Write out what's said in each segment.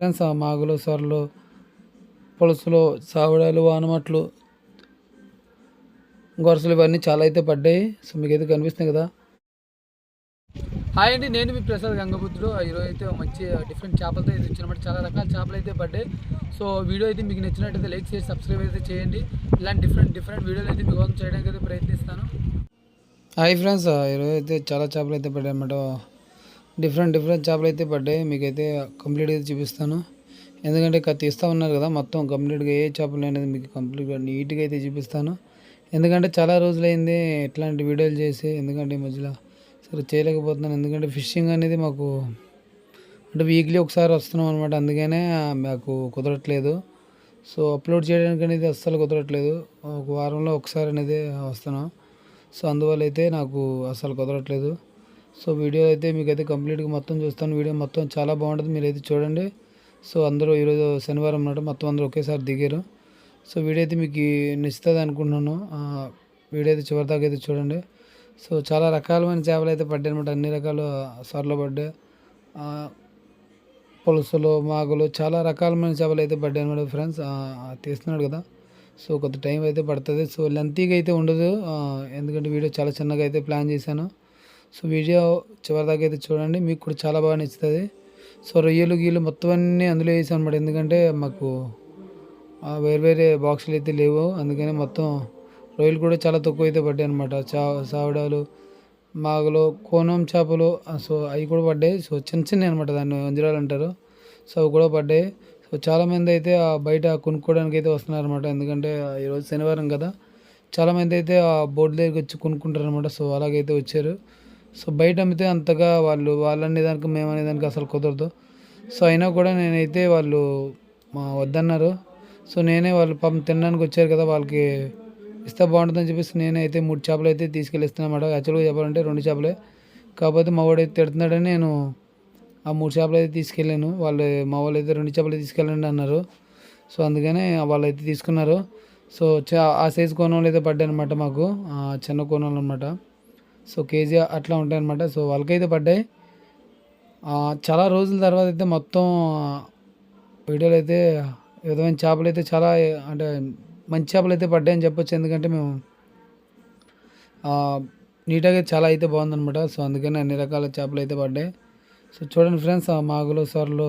Friends ఆ మాగులు సొరలు పులుసులు సావిడాలు వానమట్లు గొరసలు ఇవన్నీ చాలా అయితే పడ్డాయి. సో మీకు అయితే కనిపిస్తుంది కదా. హాయ్ అండి నేను మీ ప్రసాద్ గంగపుత్రుడు. ఈరోజు అయితే మంచి డిఫరెంట్ చేపలతో అయితే ఇచ్చినమాట చాలా రకాల చేపలు అయితే పడ్డాయి. సో వీడియో అయితే మీకు నచ్చినట్టయితే లైక్ చేసి సబ్స్క్రైబ్ అయితే చేయండి. ఇలాంటి డిఫరెంట్ డిఫరెంట్ వీడియోలు అయితే మీకోసం చేయడానికి అయితే ప్రయత్నిస్తాను. హాయ్ ఫ్రెండ్స్ ఈరోజు అయితే చాలా చేపలు అయితే పడ్డాయి అన్నమాట. డిఫరెంట్ డిఫరెంట్ చేపలు అయితే పడ్డాయి. మీకైతే కంప్లీట్ అయితే చూపిస్తాను. ఎందుకంటే ఇక్కడ తీస్తూ ఉన్నారు కదా మొత్తం కంప్లీట్గా ఏ చేపలు అనేది మీకు కంప్లీట్గా నీట్గా అయితే చూపిస్తాను. ఎందుకంటే చాలా రోజులైంది ఇట్లాంటి వీడియోలు చేసి ఎందుకంటే ఈ మధ్యలో సరే చేయలేకపోతున్నాను. ఎందుకంటే ఫిషింగ్ అనేది మాకు అంటే వీక్లీ ఒకసారి వస్తున్నాం అనమాట అందుకనే మాకు కుదరట్లేదు. సో అప్లోడ్ చేయడానికి అనేది అస్సలు కుదరట్లేదు. ఒక వారంలో ఒకసారి అనేది వస్తున్నాం. సో అందువల్ల అయితే నాకు అస్సలు కుదరట్లేదు. సో వీడియో అయితే మీకైతే కంప్లీట్గా మొత్తం చూస్తాను. వీడియో మొత్తం చాలా బాగుంటుంది. మీరు అయితే చూడండి. సో అందరూ ఈరోజు శనివారం నాడు మొత్తం అందరూ ఒకేసారి దిగారు. సో వీడియో అయితే మీకు నచ్చుతుంది అనుకుంటున్నాను. వీడియో అయితే చివరిదాకా అయితే చూడండి. సో చాలా రకాలమైన చేపలు అయితే పడ్డాయి అనమాట అన్ని రకాల సర్లు పడ్డాయి. పులుసులు మాగులు చాలా రకాలమైన చేపలు అయితే పడ్డాయి అనమాట ఫ్రెండ్స్. తీస్తున్నాడు కదా. సో కొంత టైం అయితే పడుతుంది. సో లెంతీగా అయితే ఉండదు. ఎందుకంటే వీడియో చాలా చిన్నగా అయితే ప్లాన్ చేశాను. సో వీడియో చివరిదాకా అయితే చూడండి. మీకు కూడా చాలా బాగా నచ్చుతుంది. సో రొయ్యలు గీలు మొత్తం అన్నీ అందులో వేసాను అనమాట ఎందుకంటే మాకు వేరే వేరే బాక్సులు అయితే లేవు. అందుకని మొత్తం రొయ్యలు కూడా చాలా తక్కువ అయితే పడ్డాయి అనమాట చా సావడాలు మాగలు కోనం చేపలు సో అవి కూడా పడ్డాయి. సో చిన్న చిన్న అనమాట దాన్ని వంజరాలు అంటారు. సో అవి కూడా పడ్డాయి. సో చాలామంది అయితే ఆ బయట కొనుక్కోవడానికి అయితే వస్తున్నారు అనమాట ఎందుకంటే ఈరోజు శనివారం కదా. చాలామంది అయితే ఆ బోర్డు దగ్గరికి వచ్చి కొనుక్కుంటారు అనమాట సో అలాగైతే వచ్చారు. సో బయట అమ్మితే అంతగా వాళ్ళు వాళ్ళనే దానికి మేము అనేదానికి అసలు కుదరదు. సో అయినా కూడా నేనైతే వాళ్ళు మా వద్దన్నారు. సో నేనే వాళ్ళు పాపం తినడానికి వచ్చారు కదా వాళ్ళకి ఇస్తే బాగుంటుందని చెప్పేసి నేనైతే మూడు చేపలు అయితే తీసుకెళ్ళి ఇస్తున్నామాట యాక్చువల్గా చెప్పాలంటే రెండు చేపలే. కాకపోతే మా వాడు అయితే తిడుతున్నాడని నేను ఆ మూడు చేపలు అయితే తీసుకెళ్ళాను. వాళ్ళు మా వాళ్ళు అయితే రెండు చేపలు తీసుకెళ్ళండి అన్నారు. సో అందుకనే వాళ్ళు అయితే తీసుకున్నారు. సో ఆ సైజు కోణంలో అయితే పడ్డాయి అనమాట మాకు. ఆ చిన్న కోణంలో అనమాట సో కేజీ అట్లా ఉంటాయి అనమాట సో వాళ్ళకైతే పడ్డాయి. చాలా రోజుల తర్వాత అయితే మొత్తం వీడియోలు అయితే విధమైన చేపలు అయితే చాలా అంటే మంచి చేపలు అయితే పడ్డాయని చెప్పొచ్చు. ఎందుకంటే మేము నీట్గా చాలా అయితే బాగుందన్నమాట. సో అందుకని అన్ని రకాల చేపలు అయితే పడ్డాయి. సో చూడండి ఫ్రెండ్స్ మాగులు సొరలు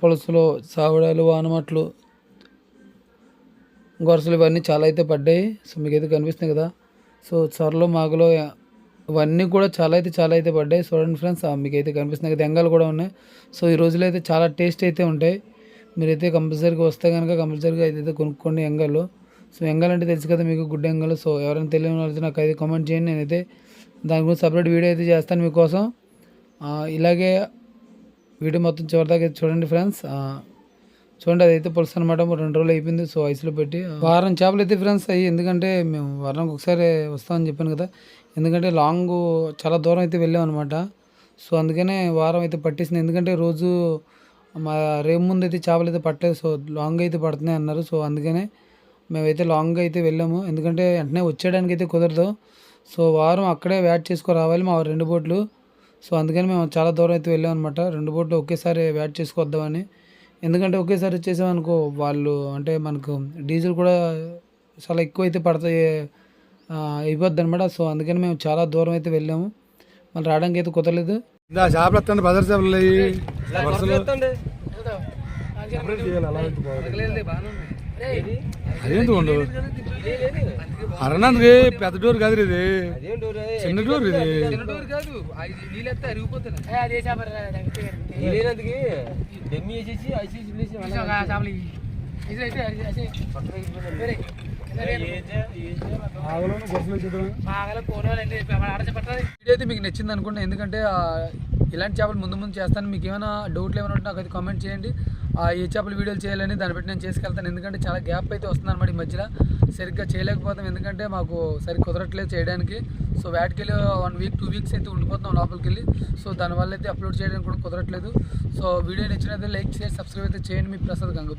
పులుసులు సావిడాలు వానమట్లు గొరసలు ఇవన్నీ చాలా అయితే పడ్డాయి. సో మీకైతే కనిపిస్తుంది కదా. సో సొరలు మాగులో ఇవన్నీ కూడా చాలా అయితే చాలా అయితే పడ్డాయి. చూడండి ఫ్రెండ్స్ మీకు అయితే కనిపిస్తున్నాయి. దెంగలు కూడా ఉన్నాయి. సో ఈ రోజులో అయితే చాలా టేస్ట్ అయితే ఉంటాయి. మీరైతే కంపల్సరీగా వస్తే కనుక కంపల్సరీగా అయితే కొనుక్కోండి ఎంగలు. సో ఎంగల్ అంటే తెలుసు కదా మీకు గుడ్ ఎంగలు. సో ఎవరైనా తెలియని వాళ్ళు నాకు అయితే కామెంట్ చేయండి. నేనైతే దాని గురించి సపరేట్ వీడియో అయితే చేస్తాను మీకోసం. ఇలాగే వీడియో మొత్తం చివరిదాకా అయితే చూడండి ఫ్రెండ్స్. చూడండి అదైతే పులుసు అనమాట రెండు రోజులు అయిపోయింది సో ఐస్లో పెట్టి. వారం చేపలు అయితే ఫ్రెండ్స్ అయ్యి ఎందుకంటే మేము వారానికి ఒకసారి వస్తామని చెప్పాను కదా. ఎందుకంటే లాంగ్ చాలా దూరం అయితే వెళ్ళాం అనమాట సో అందుకనే వారం అయితే పట్టేసింది. ఎందుకంటే రోజు మా రేపు ముందు అయితే చేపలు అయితే పట్టలేదు సో లాంగ్ అయితే పడుతున్నాయి అన్నారు. సో అందుకనే మేమైతే లాంగ్ అయితే వెళ్ళాము. ఎందుకంటే వెంటనే వచ్చేయడానికి అయితే కుదరదు. సో వారం అక్కడే వ్యాట్ చేసుకుని రావాలి మా రెండు బోట్లు. సో అందుకని మేము చాలా దూరం అయితే వెళ్ళాం అనమాట రెండు బోట్లు ఒకేసారి వ్యాట్ చేసుకొద్దామని ఎందుకంటే ఒకేసారి వచ్చేసామనుకో వాళ్ళు అంటే మనకు డీజిల్ కూడా చాలా ఎక్కువ అయితే పడతాయి ఆ, అయిపోద్ది అనమాట సో అందుకని మేము చాలా దూరం అయితే వెళ్ళాము. మళ్ళీ రావడానికి అయితే కుదరలేదు. చేపలు ఎత్తండి బజార్ చేపలు వరుసలో అరణందుకి పెద్ద డోర్ కాదు ఇది. చిన్న డోర్ ఇది. వీడియో అయితే మీకు నచ్చింది అనుకుంటా ఎందుకంటే ఆ, ఇలాంటి చేపలు ముందు ముందు చేస్తాను మీకు ఏమైనా డౌట్లు ఏమైనా ఉంటే నాకు అయితే కామెంట్ చేయండి. ఆ, ఏ చేపలు వీడియోలు చేయాలని దాన్ని బట్టి నేను చేసుకెళ్తాను. ఎందుకంటే చాలా గ్యాప్ అయితే వస్తుందన్నమాట ఈ మధ్యలో. సరిగ్గా చేయలేకపోతాం. ఎందుకంటే మాకు సరి కుదరట్లేదు చేయడానికి. సో వాటికి వెళ్ళి వన్ వీక్ టూ వీక్స్ అయితే ఉండిపోతున్నాం లోపలికి వెళ్ళి సో దానివల్ల అయితే అప్లోడ్ చేయడానికి కూడా కుదరట్లేదు. సో వీడియో నచ్చినట్లయితే లైక్ చేసి సబ్స్క్రైబ్ అయితే చేయండి మీ ప్రసాద్ గంగు